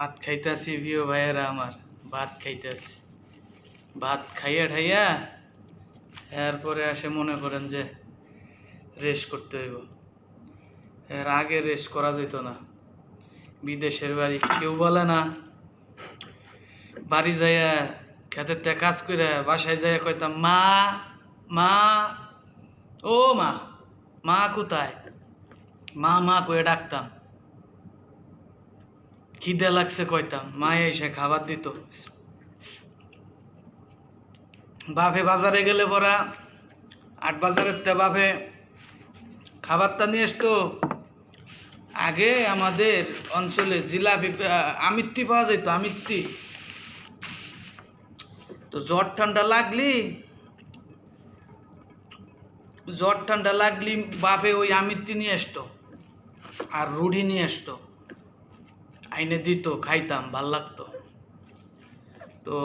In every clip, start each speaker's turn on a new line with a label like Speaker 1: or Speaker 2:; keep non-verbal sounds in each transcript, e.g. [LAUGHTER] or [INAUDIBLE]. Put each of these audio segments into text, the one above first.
Speaker 1: ভাত খাইতেছি ভিও ভাইয়েরা আমার, ভাত খাইতেছি। ভাত খাইয়া ঠাইয়া এরপরে আসে মনে করেন যে রেস্ট করতে হইব। এর আগে রেস্ট করা যেত না। বিদেশের বাড়ি কেউ বলে না। বাড়ি যাইয়া খেতের তে কাজ করে বাসায় যাইয়া কইতাম, মা মা, ও মা মা কোথায়? মা মা কয়ে ডাকতাম। খিদে লাগছে কইতাম মা এসে খাবার দিত। বাপে বাজারে গেলে পরা, আট বাজারের তে বাপে খাবারটা নিয়ে আসতো। আগে আমাদের অঞ্চলে জিলাপি আমিত্তি পাওয়া যেত, আমিত্তি। তো জ্বর ঠান্ডা লাগলি, জ্বর ঠান্ডা লাগলি, বাপে ওই আমিত্তি নিয়ে আসতো, আর রুড়ি নিয়ে আসতো। আইনে দিত, খাইতাম, ভালো লাগতো। তো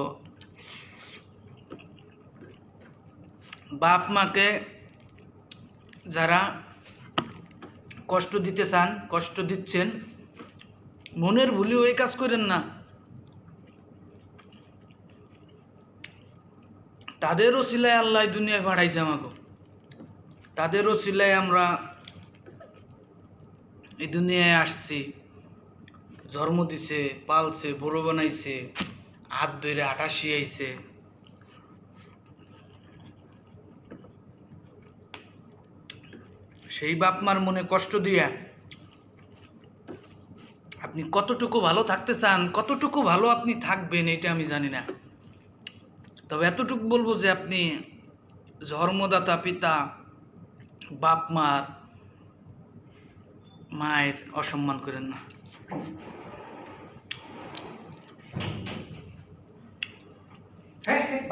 Speaker 1: বাপ মাকে যারা কষ্ট দিতে চান, কষ্ট দিচ্ছেন, মনের ভুলি ওই কাজ করেন না। তাদেরও সিলাই আল্লাহ দুনিয়ায় পাঠাইছে আমাকে। তাদেরও সিলাই আমরা এই দুনিয়ায় আসছি। জন্ম দিছে, পালছে, বড় বানাইছে, হাত ধরে আটা শিয়াইছে সেই বাপ মার মনে কষ্ট দিয়া আপনি কতটুকু ভালো থাকতে চান, কতটুকু ভালো আপনি থাকবেন, এটা আমি জানি না। তবে এতটুকু বলব যে আপনি ধর্মদাতা পিতা বাপ মার মায়ের অসম্মান করেন না। [LAUGHS]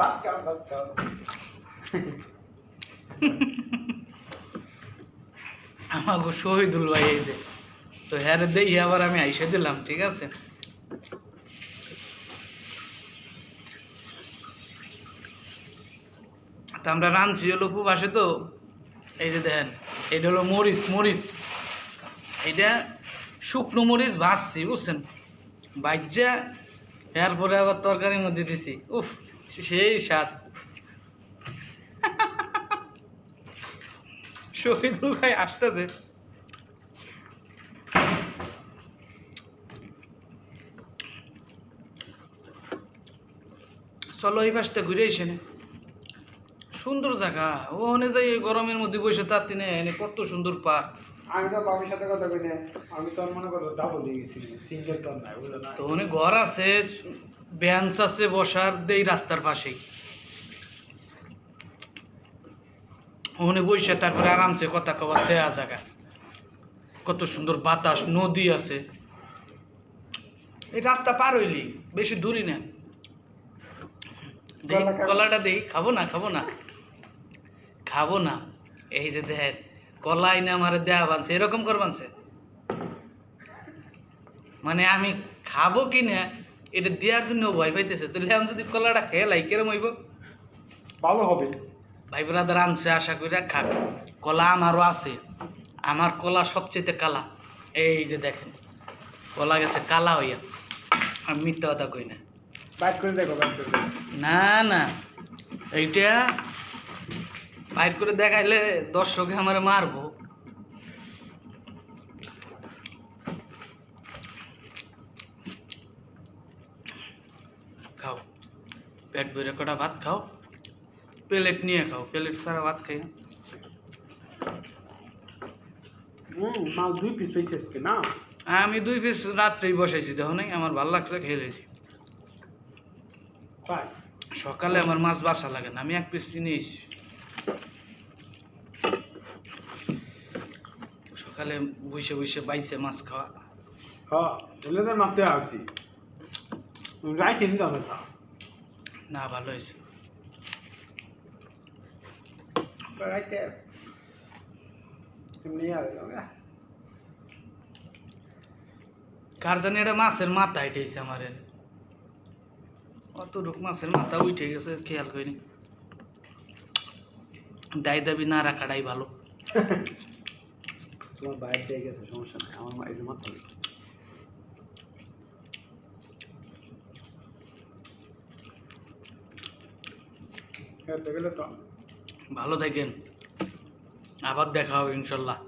Speaker 1: আমাকে শহীদুল ভাই এসে তো হ্যাঁ দেই, আবার আমি দিলাম, ঠিক আছে? আমরা রাঁধছি হলো উপবাসে তো, এই যে দেখেন, এটা হলো মরিচ মরিচ। এটা শুকনো মরিচ ভাজছি, বুঝছেন? ভাজ্যা, এরপরে আবার তরকারির মধ্যে দিছি, উফ। সেই স্বাদ। শহীদুল ভাই আসতেছে। চলো এই পাশটা ঘুরে এসে সুন্দর জায়গা। ও ওখানে যাই এই গরমের মধ্যে বসে তার দিনে এনে কত সুন্দর পার্ক।
Speaker 2: আমি তো বাবির সাথে কথা কই আমি তো মনে করো ডাবল দিয়ে গেছি। সিঙ্গেল টন নাই বুঝলো না?
Speaker 1: তো ওখানে ঘর আছে। বেঞ্চ আছে বসার দেই রাস্তার পাশেই। ওখানে বসে তারপরে আরামসে কথা কওয়া সেয়া জায়গা। কত সুন্দর বাতাস নদী আছে। এই রাস্তা পার হইলি বেশি দূরই না? কলাটা দেই খাব না খাব না। খাব না। এই যে দেখ কলাই না আমার দেয়া বানছে এরকম কর বানছে। মানে আমি খাব কি না এটা দেওয়ার জন্য ভয় পাইতেছে। তাহলে আমি যদি কলাটা খেয়ে লাই কেরম হইব।
Speaker 2: ভালো হবে।
Speaker 1: ভাই ব্রাদার আনছে আশা করি খাক। কলা আমারও আছে। আমার কলা সবচেয়ে কালা। এই যে দেখেন কলা গেছে কালা হইয়া। আমি মিথ্যা কথা কই না।
Speaker 2: বাইট করে দেখো বাইট করে
Speaker 1: না না। এইটা বাইর করে দেখাইলে দর্শকে আমার মারবো খাও পেট ভরে কটা ভাত খাও প্লেট নিয়ে খাও প্লেট সারা ভাত খাই
Speaker 2: দুই পিস পেয়েছে না
Speaker 1: আমি দুই পিস রাত্রেই বসেছি দেখো নাই আমার ভালো লাগছে খেয়ে লেছি। সকালে আমার মাছ বাসা লাগে না আমি এক পিস জিনিস সকালে বসে বসে বাইছে মাছ খাওয়া।
Speaker 2: হ্যাঁ মারতে আসছি নিতে হবে তা
Speaker 1: না ভালো হয়েছে।
Speaker 2: রাইতে। এমনি আর
Speaker 1: কার জানি এটা মাছের মাথা উঠেছে আমার অত রূপ মাছের মাথা উঠে গেছে খেয়াল করিনি। দায় দাবি না রাখাটাই ভালো।
Speaker 2: তোমার বাইরে গেছে সমস্যা নেই। আমার মা এটা মাত্র খেতে গেলে তো
Speaker 1: ভালো থাকেন। আবার দেখা হবে ইনশাল্লাহ।